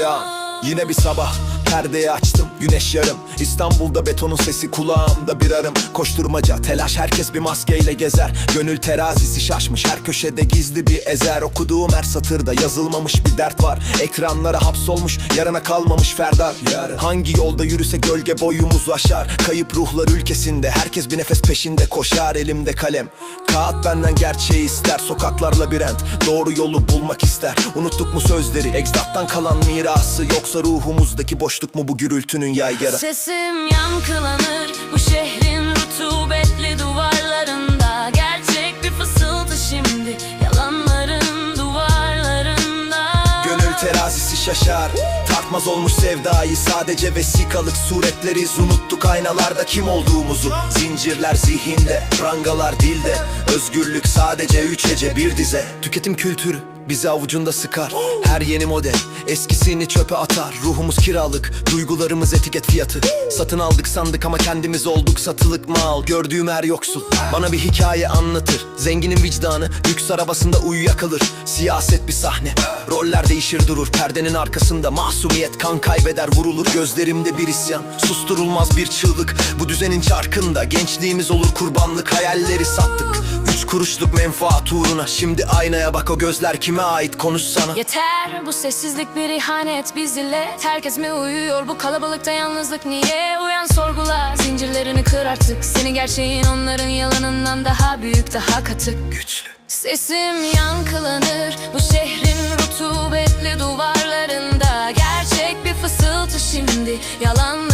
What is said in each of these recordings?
Ya yine bir sabah Perdeyi açtım güneş yarım İstanbul'da betonun sesi kulağımda bir arım Koşturmaca telaş herkes bir maskeyle gezer. Gönül terazisi şaşmış her köşede gizli bir ezer. Okuduğum her satırda yazılmamış bir dert var. Ekranlara hapsolmuş yarına kalmamış ferdar Hangi yolda yürüse gölge boyumuz aşar. Kayıp ruhlar ülkesinde herkes bir nefes peşinde koşar. Elimde kalem Kağıt benden gerçeği ister. Sokaklar labirent Doğru yolu bulmak ister. Unuttuk mu sözleri Egzattan kalan mirası. Yoksa ruhumuzdaki boşluk mu bu gürültünün yaygara Sesim yankılanır bu şehrin rutubetli duvarlarında. Gerçek bir fısıltı şimdi yalanların duvarlarında. Gönül terazisi şaşar Tartmaz olmuş sevdayı. Sadece vesikalık suretleriz Unuttuk aynalarda kim olduğumuzu. Zincirler zihinde Prangalar dilde. Özgürlük sadece üç hece bir dize. Tüketim kültürü bizi avucunda sıkar. Her yeni model eskisini çöpe atar. Ruhumuz kiralık, duygularımız etiket fiyatı. Satın aldık sandık ama kendimiz olduk satılık mal. Gördüğüm her yoksul bana bir hikaye anlatır. Zenginin vicdanı lüks arabasında uyuyakalır. Siyaset bir sahne, roller değişir durur. Perdenin arkasında masumiyet kan kaybeder vurulur. Gözlerimde bir isyan, susturulmaz bir çığlık. Bu düzenin çarkında gençliğimiz olur. Kurbanlık Hayalleri sattık, üç kuruşluk menfaat uğruna. Şimdi aynaya bak o gözler kime ait konuşsana Yeter bu sessizlik bir ihanet biz illet Herkes mi uyuyor? Bu kalabalıkta yalnızlık niye? Uyan sorgula zincirlerini kır artık. Seni gerçeğin onların yalanından daha büyük daha katık. Güçlü. Sesim yankılanır bu şehrin rutubetli duvarlarında. Gerçek bir fısıltı şimdi yalanların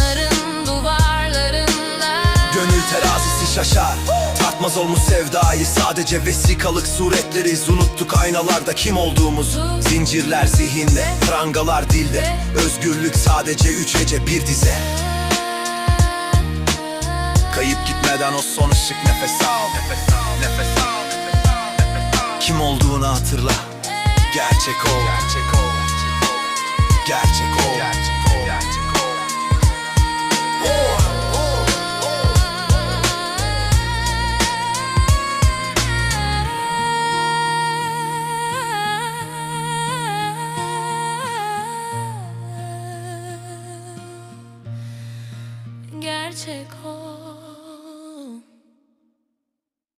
terazisi şaşar. Tartmaz olmuş sevdayı. Sadece vesikalık suretleriz Unuttuk aynalarda kim olduğumuzu Zincirler zihinde Prangalar dilde. Özgürlük sadece üç hece bir dize. Kayıp gitmeden o son ışık nefes al. Nefes al. Kim olduğunu hatırla. Gerçek ol. Gerçek ol. Gerçek 借口。